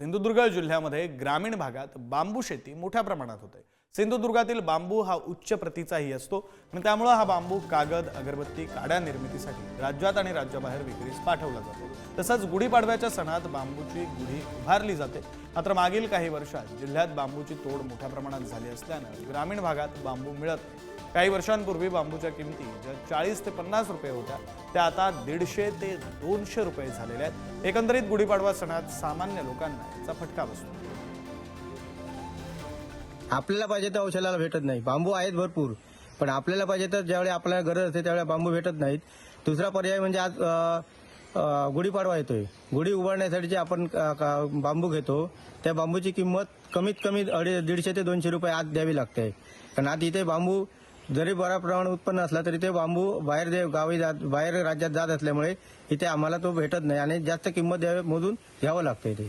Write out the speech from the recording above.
सिंधुदुर्ग जिल्ह्यामध्ये ग्रामीण भागात बांबू शेती मोठ्या प्रमाणात होते. सिंधुदुर्गातील बांबू हा उच्च प्रतीचाही असतो आणि त्यामुळं हा बांबू कागद अगरबत्ती काड्या निर्मितीसाठी राज्यात आणि राज्याबाहेर विक्रीस पाठवला जातो. तसंच गुढीपाडव्याच्या सणात बांबूची गुढी उभारली जाते. मात्र मागील काही वर्षात जिल्ह्यात बांबूची तोड मोठ्या प्रमाणात झाली असल्यानं ग्रामीण भागात बांबू मिळत नाही. काही वर्षांपूर्वी बांबूच्या किमती ज्या चाळीस ते पन्नास रुपये होत्या त्या आता दीडशे ते दोनशे रुपये झालेल्या आहेत. एकंदरीत गुढीपाडवा सणात सामान्य लोकांना याचा फटका बसतो. आपल्याला पाहिजे तर औषधाला भेटत नाही. बांबू आहेत भरपूर पण आपल्याला पाहिजे तर ज्यावेळी आपल्याला गरज असते त्यावेळेला बांबू भेटत नाहीत. दुसरा पर्याय म्हणजे आज गुढीपाडवा येतोय. गुढी उभारण्यासाठी जे आपण का- बांबू घेतो त्या बांबूची किंमत कमीत कमी अडी दीडशे ते दोनशे रुपये आज द्यावी लागते. कारण आज इथे बांबू जरी बऱ्या प्रमाणात उत्पन्न असला तरी ते बांबू बाहेर दे- गावी जात बाहेर राज्यात जात असल्यामुळे इथे आम्हाला तो भेटत नाही आणि जास्त किंमत द्यावी मधून घ्यावं लागतं इथे.